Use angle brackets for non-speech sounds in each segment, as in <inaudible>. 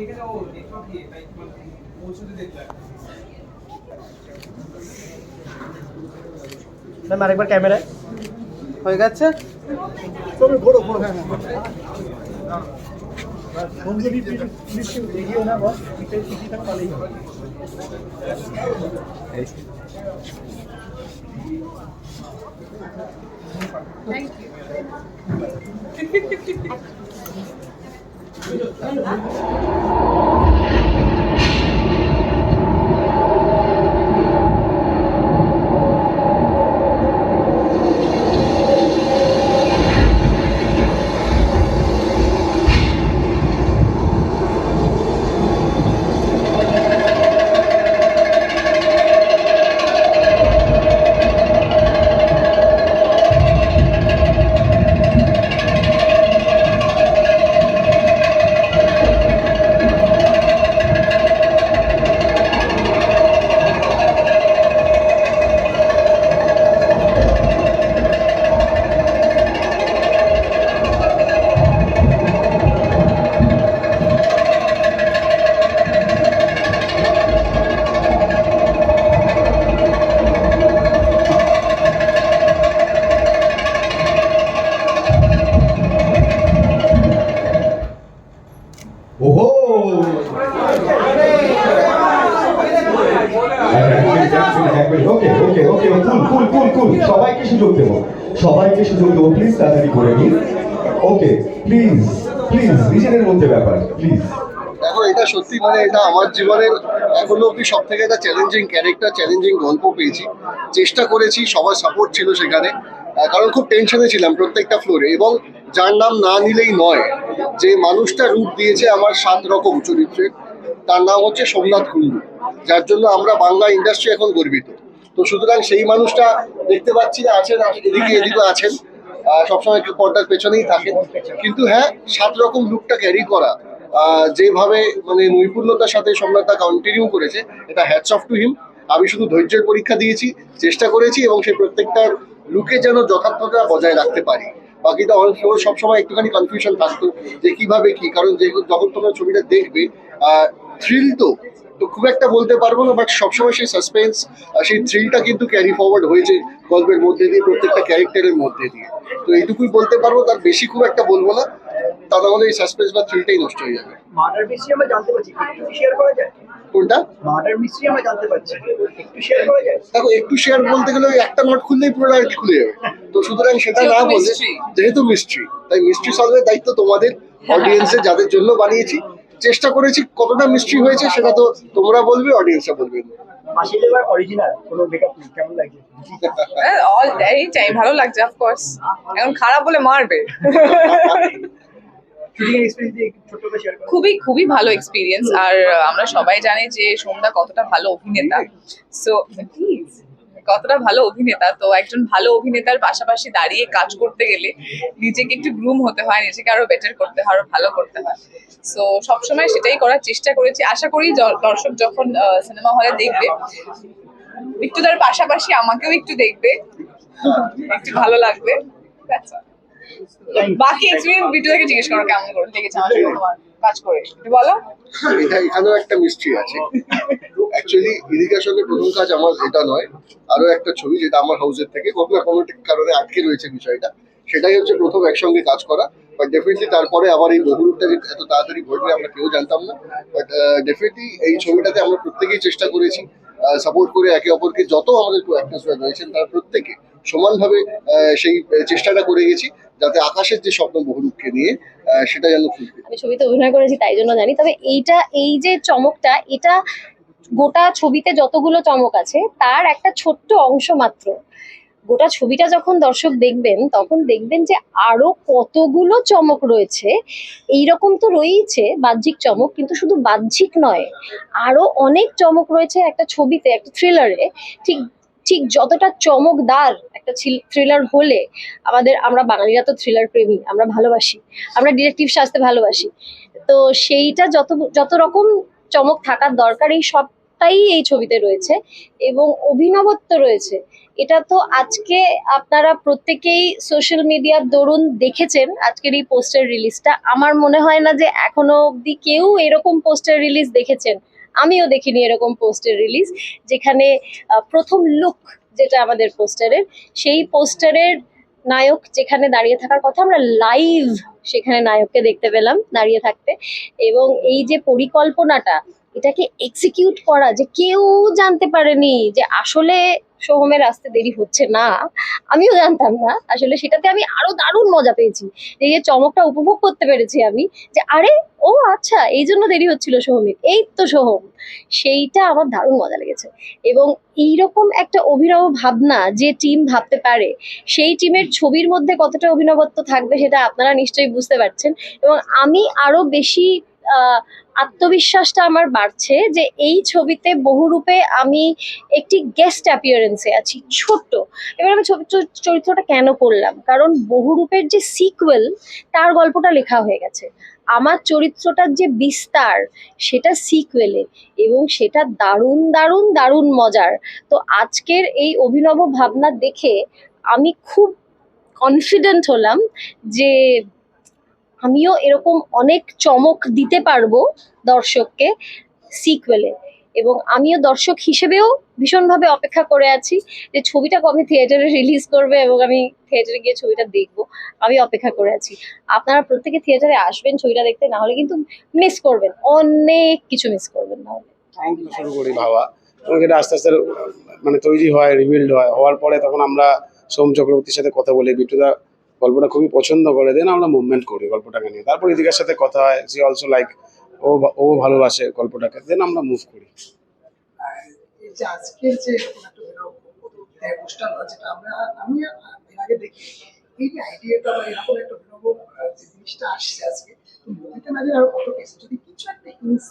এখানে ও নেটওয়ার্ক দিয়ে তাই পৌঁছতে দেখতে ম্যাম আরেকবার ক্যামেরায় হয়ে। গেছে তবে ঘোরো ঘোরো হ্যাঁ হ্যাঁ বন্ধুদের প্লিজ কেউ <laughs> ওকে কুল কুল কুল কুল সবাইকে সুযোগ দেবো। সবাইকে সুযোগ দেবো প্লিজ তাড়াতাড়ি করে নিন। ওকে প্লিজ প্লিজ নিজেদের মধ্যে ব্যাপার প্লিজ দেখো, এটা সত্যি মানে এটা আমার জীবনের এখনও অব্দি সব থেকে একটা চ্যালেঞ্জিং ক্যারেক্টার চ্যালেঞ্জিং গল্প পেয়েছি। চেষ্টা করেছি, সবার সাপোর্ট ছিল সেখানে। কারণ খুব টেনশনে ছিলাম প্রত্যেকটা ফ্লোরে এবং যার নাম না নিলেই নয়, যে মানুষটা রূপ দিয়েছে আমার সাত রকম চরিত্রে, তার নাম হচ্ছে সোমনাথ কুণ্ডু। যার জন্য আমরা বাংলা ইন্ডাস্ট্রি এখন গর্বিত। তো সুতরাং সেই মানুষটা দেখতে পাচ্ছি যে আছেন, এদিকে এদিকে আছেন। সবসময় পর্দার পেছনেই থাকেন। কিন্তু হ্যাঁ সাত রকম লুকটা ক্যারি করা। যেভাবে মানে নৈপুণ্যতার সাথে সম্রাটটা কন্টিনিউ করেছে, এটা হ্যাটস অফ টু হিম আমি শুধু ধৈর্যের পরীক্ষা দিয়েছি, চেষ্টা করেছি এবং সেই প্রত্যেকটার লুকে যেন যথার্থতা বজায় রাখতে পারি। বাকিটা অনেক সময়, সবসময় একটুখানি কনফিউশন থাকতো যে কীভাবে কি, কারণ যে যখন তোমরা ছবিটা দেখবে, আহ থ্রিল তো তো খুব একটা বলতে পারব না বাট সবসময় সেই সাসপেন্স সেই থ্রিলটা কিন্তু ক্যারি ফরওয়ার্ড হয়েছে গল্পের মধ্যে দিয়ে প্রত্যেকটা ক্যারেক্টারের মধ্যে দিয়ে। তো এইটুকুই বলতে পারব তার বেশি খুব একটা বলব না। তা নাহলে এই সাসপেন্স বা থ্রিলটাই নষ্ট হয়ে যাবে। মার্ডার মিস্ট্রি আমরা জানতে পারছি। একটু শেয়ার করা যায়? কোনটা? মার্ডার মিস্ট্রি আমরা জানতে পারছি। একটু শেয়ার করা যায়? দেখো একটু শেয়ার বলতে গেলে ওই একটা নোট খুললেই পুরো আর খুলে যাবে। তো সুতরাং সেটা না বলে যেহেতু মিস্ট্রি তাই মিস্ট্রি সলভের দায়িত্ব তোমাদের অডিয়েন্সের যাদের জন্য বানিয়েছি। চেষ্টা করেছি কতটা মিস্ট্রি হয়েছে সেটা তো তোমরা বলবে অডিয়েন্সরা বলবে। মাসির এবার অরিজিনাল কোনো মেকআপ নেই কেমন লাগছে? অল এই চাই ভালো লাগছে অফকোর্স এখন খারাপ বলে মারবে। শুটিং এক্সপিরিয়েন্স দিয়ে একটু ছোট্ট করে শেয়ার করো। খুবই খুবই ভালো এক্সপিরিয়েন্স আর আমরা সবাই জানি যে সোমদা কতটা ভালো অভিনেতা। সো প্লিজ কতটা ভালো অভিনেতা, তো একজন ভালো অভিনেতার পাশাপাশি দাঁড়িয়ে কাজ করতে গেলে নিজেকে একটু গ্রুম হতে হয়, নিজেকে আরও বেটার করতে হয়, আরও ভালো করতে হয়। সো সবসময় সেটাই করার চেষ্টা করেছি। আশা করি দর্শক যখন সিনেমা হলে দেখবে, একটু তার পাশাপাশি আমাকেও একটু দেখবে। একটু ভালো লাগবে। বাকি এক্সপিরিয়েন্স ভিডিও থেকে জিজ্ঞেস করো কেমন করে লেগেছে আমার কাজ করে। বলো। এখানেও একটা মিস্ট্রি আছে। অ্যাকচুয়ালি ইরিগেশনের প্রথম কাজ আমার এটা নয়। আরও একটা ছবি যেটা আমার হাউসের থেকে কোনো না কারণে আটকে রয়েছে বিষয়টা। সেটাই হচ্ছে প্রথম একসঙ্গে কাজ করা। বাট ডেফিনেটলি তারপরে আবার এই বহুরূপটা যে এত তাড়াতাড়ি ঘটবে, আমরা কেউ জানতাম না। বাট ডেফিনেটলি এই ছবিটাতে আমরা প্রত্যেকেই চেষ্টা করেছি সাপোর্ট করে একে অপরকে যত আমাদের অ্যাক্টার্সরা রয়েছেন, তারা প্রত্যেকে সমানভাবে সেই চেষ্টাটা করে গেছি, যাতে আকাশের যে স্বপ্ন বহুরূপকে নিয়ে সেটা যেন আমি ছবিতে অভিনয় করেছি, তাই জন্য জানি। তবে এইটা, এই যে চমকটা, এটা গোটা ছবিতে যতগুলো চমক আছে, তার একটা ছোট্ট অংশ মাত্র। গোটা ছবিটা যখন দর্শক দেখবেন, তখন দেখবেন যে আরও কতগুলো চমক রয়েছে। এই রকম তো রয়েইছে, বাহ্যিক চমক, কিন্তু শুধু বাহ্যিক নয়, আরও অনেক চমক রয়েছে একটা ছবিতে, একটা থ্রিলারে ঠিক ঠিক যতটা চমকদার একটা থ্রিলার হলে, আমাদের, আমরা বাঙালিরা তো থ্রিলার প্রেমী, আমরা ভালোবাসি, আমরা ডিটেকটিভ সাজতে ভালোবাসি। তো সেইটা যত যত রকম চমক থাকার দরকার, এই সবটাই এই ছবিতে রয়েছে এবং অভিনবত্ব রয়েছে। এটা তো আজকে আপনারা প্রত্যেকেই সোশ্যাল মিডিয়ার দরুন দেখেছেন, আজকের এই পোস্টার রিলিজটা আমার মনে হয় না যে এখনও অবধি কেউ এরকম পোস্টার রিলিজ দেখেছেন। আমিও দেখিনি এরকম পোস্টার রিলিজ যেখানে প্রথম লুক যেটা আমাদের পোস্টারের সেই পোস্টারের নায়ক যেখানে দাঁড়িয়ে থাকার কথা আমরা লাইভ সেখানে নায়ককে দেখতে পেলাম, দাঁড়িয়ে থাকতে। এবং এই যে পরিকল্পনাটা, এটাকে এক্সিকিউট করা যে কেউ জানতে পারেনি যে আসলে সোহমের আসতে দেরি হচ্ছে না, আমিও জানতাম না। আসলে সেটাতে আমি আরও দারুণ মজা পেয়েছি। যে এই চমকটা উপভোগ করতে পেরেছি আমি যে, আরে, ও আচ্ছা এই জন্য দেরি হচ্ছিল সোহমের। এই তো সোহম। সেইটা আমার দারুণ মজা লেগেছে। এবং এইরকম একটা অভিনব ভাবনা যে টিম ভাবতে পারে, সেই টিমের ছবির মধ্যে কতটা অভিনবত্ব থাকবে সেটা আপনারা নিশ্চয়ই বুঝতে পারছেন। এবং আমি আরও বেশি আত্মবিশ্বাসটা আমার বাড়ছে যে এই ছবিতে বহুরূপে আমি একটি গেস্ট অ্যাপিয়ারেন্সে আছি, ছোট্ট। এবার আমি ছবি চরিত্রটা কেন করলাম? কারণ বহুরূপের যে সিকুয়েল তার গল্পটা লেখা হয়ে গেছে। আমার চরিত্রটার যে বিস্তার, সেটা সিকুয়েলে এবং সেটা দারুণ দারুণ দারুণ মজার। তো আজকের এই অভিনব ভাবনা দেখে আমি খুব কনফিডেন্ট হলাম যে আমিও এরকম অনেক চমক দিতে পারব দর্শককে সিকুয়েলে এবং আমিও দর্শক হিসেবেও ভীষণভাবে অপেক্ষা করে আছি যে ছবিটা কবে থিয়েটারে রিলিজ করবে এবং আমি থিয়েটারে গিয়ে ছবিটা দেখব, আমি অপেক্ষা করে আছি। আপনারা প্রত্যেকে থিয়েটারে আসবেন, ছবিটা দেখতে, না হলে কিন্তু মিস করবেন, অনেক কিছু মিস করবেন না হলে। শুরু করি ভাবা। আস্তে আস্তে মানে তৈরি হয় রিবিল্ড হয়। হওয়ার পরে তখন আমরা সোম চক্রবর্তীর সাথে কথা বলি বিটুদা গল্পটা খুবই পছন্দ করে দেন আমরা মুভমেন্ট করি গল্পটাকে নিয়ে। তারপর ইদিকার সাথে কথা হয় সি অলসো লাইক ও ও ভালোবাসে গল্পটাকে দেন আমরা মুভ করি। আজকের যে এরকম একটা অভিনব অনুষ্ঠান যেটা আমরা আমি এর আগে দেখি এই যে আইডিয়াটা বা এরকম একটা অভিনব যে জিনিসটা আসছে আজকে মুভিতে না যে আরও কত কিছু যদি কিছু একটা হিন্স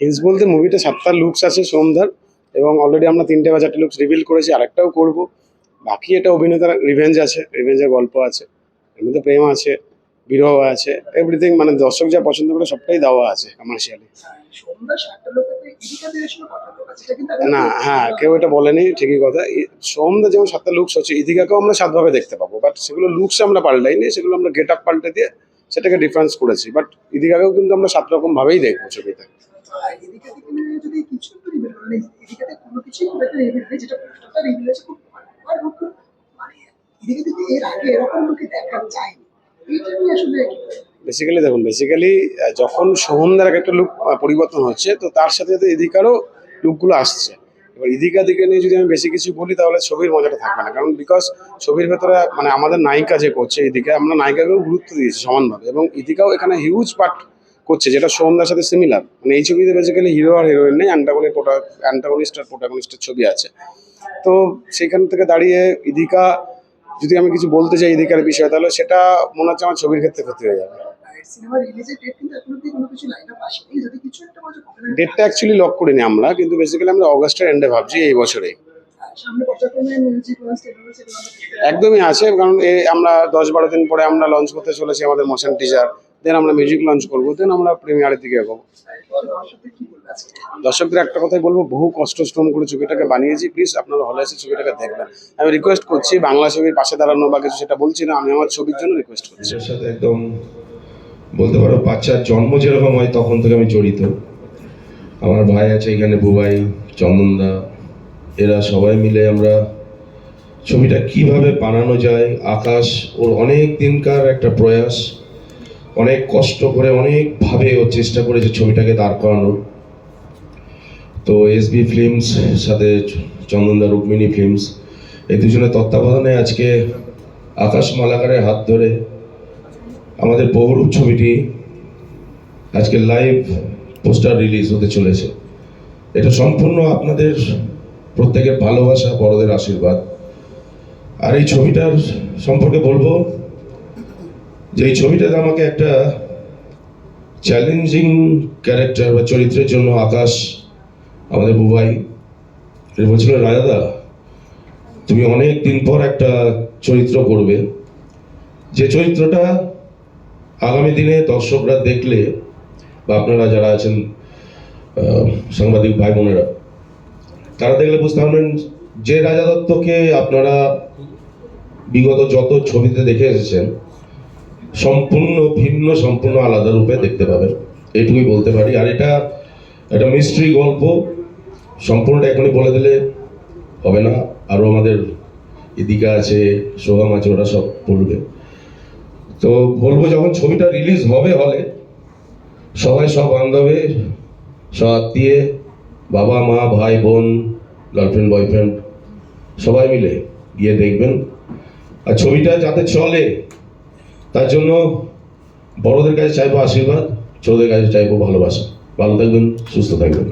হিন্স বলতে মুভিতে সাতটা লুকস আছে সোমধার এবং অলরেডি আমরা তিনটে বা চারটে লুকস রিভিল করেছি আরেকটাও করব। বাকি এটা অভিনেতার রিভেঞ্জ আছে রিভেঞ্জের গল্প আছে। মধ্যে প্রেম আছে বিরহ আছে এভরিথিং মানে দর্শক যা পছন্দ করে সবটাই দেওয়া আছে কমার্শিয়ালি সন্ধ্যা না হ্যাঁ কেউ এটা বলেনি ঠিকই কথা। সোমদা যেমন সাতটা লুকস হচ্ছে ইদিকাকেও আমরা সাতভাবে দেখতে পাবো বাট সেগুলো লুকস আমরা পাল্টাইনি সেগুলো আমরা গেট আপ পাল্টে দিয়ে সেটাকে ডিফারেন্স করেছি বাট ইদিকাকেও কিন্তু আমরা সাত রকম ভাবেই দেখব ছবিতে। যদি কিছু যেটা খুব এর আগে এরকম লোকে দেখা এইটা নিয়ে আসলে বেসিক্যালি দেখুন বেসিক্যালি যখন সোহমদার একটা লুক পরিবর্তন হচ্ছে, তো তার সাথে সাথে ইদিকারও লুকগুলো আসছে। এবার ইদিকা দিকে নিয়ে যদি আমি বেশি কিছু বলি, তাহলে ছবির মজাটা থাকবে না। কারণ বিকজ ছবির ভেতরে মানে আমাদের নায়িকা যে করছে এদিকে, আমরা নায়িকাকেও গুরুত্ব দিয়েছি সমানভাবে এবং ইদিকাও এখানে হিউজ পার্ট করছে, যেটা সোহমদার সাথে সিমিলার মানে এই ছবিতে বেসিক্যালি হিরো আর হিরোইন নেই অ্যান্টাগনি প্রোটা অ্যান্টাগনিস্ট আর প্রোটাগনিস্টের ছবি আছে। তো সেখান থেকে দাঁড়িয়ে ইদিকা যদি আমি কিছু বলতে চাই এদিকের বিষয়ে তাহলে সেটা মনে হচ্ছে আমার ছবির ক্ষেত্রে ক্ষতি হয়ে যাবে। ডেটটা অ্যাকচুয়ালি লক করিনি আমরা কিন্তু বেসিক্যালি আমরা অগাস্টের এন্ডে ভাবছি এই দেখতে একদমই আছে কারণ আমরা দশ বারো দিন পরে আমরা লঞ্চ করতে চলেছি আমাদের মোশন টিজার দেন আমরা মিউজিক লঞ্চ করব দেন আমরা প্রিমিয়ারের দিকে এগোবো। দর্শকদের একটা কথাই বলব, বহু কষ্ট শ্রম করে ছবিটাকে বানিয়েছি প্লিজ আপনারা হলে এসে ছবিটাকে দেখবেন। আমি রিকোয়েস্ট করছি, বাংলা ছবির পাশে দাঁড়ানো বা কিছু সেটা বলছি না, আমি আমার ছবির জন্য রিকোয়েস্ট করছি। সাথে একদম বলতে পারো, বাচ্চার জন্ম যেরকম হয় তখন থেকে আমি জড়িত। আমার ভাই আছে এখানে, বুবাই, চন্দনদা, এরা সবাই মিলে আমরা ছবিটা কীভাবে বানানো যায়, আকাশ, ওর অনেক দিনকার একটা প্রয়াস। অনেক কষ্ট করে, অনেকভাবে ও চেষ্টা করেছে ছবিটাকে দাঁড় করানোর। তো এসবি ফিল্মস সাথে চন্দনদা রুক্মিণী ফিল্মস এই দুজনের তত্ত্বাবধানে আজকে আকাশ মালাকারের হাত ধরে আমাদের বহুরূপ ছবিটি আজকে লাইভ পোস্টার রিলিজ হতে চলেছে। এটা সম্পূর্ণ আপনাদের প্রত্যেকের ভালোবাসা, বড়দের আশীর্বাদ। আর এই ছবিটার সম্পর্কে বলব যে এই ছবিটাতে আমাকে একটা চ্যালেঞ্জিং ক্যারেক্টার বা চরিত্রের জন্য আকাশ, আমাদের বুবাই বলছিল, রাজাদা, তুমি অনেক দিন পর একটা চরিত্র করবে। যে চরিত্রটা আগামী দিনে দর্শকরা দেখলে বা আপনারা যারা আছেন সাংবাদিক ভাই বোনেরা, তারা দেখলে বুঝতে পারবেন যে রাজা দত্তকে আপনারা বিগত যত ছবিতে দেখে এসেছেন সম্পূর্ণ ভিন্ন, সম্পূর্ণ আলাদা রূপে দেখতে পাবেন। এইটুকুই বলতে পারি। আর এটা একটা মিস্ট্রি গল্প। সম্পূর্ণটা এখনই বলে দিলে হবে না। আরও আমাদের এদিকে আছে, সোহাম আছে, ওরা সব বলবে। তো বলব, যখন ছবিটা রিলিজ হবে হলে, সবাই সব বান্ধবে, সব আত্মীয়, বাবা, মা, ভাই, বোন গার্লফ্রেন্ড বয়ফ্রেন্ড সবাই মিলে গিয়ে দেখবেন। আর ছবিটা যাতে চলে তার জন্য বড়দের কাছে চাইব আশীর্বাদ ছোটদের কাছে চাইব ভালোবাসা। ভালো থাকবেন সুস্থ থাকবেন।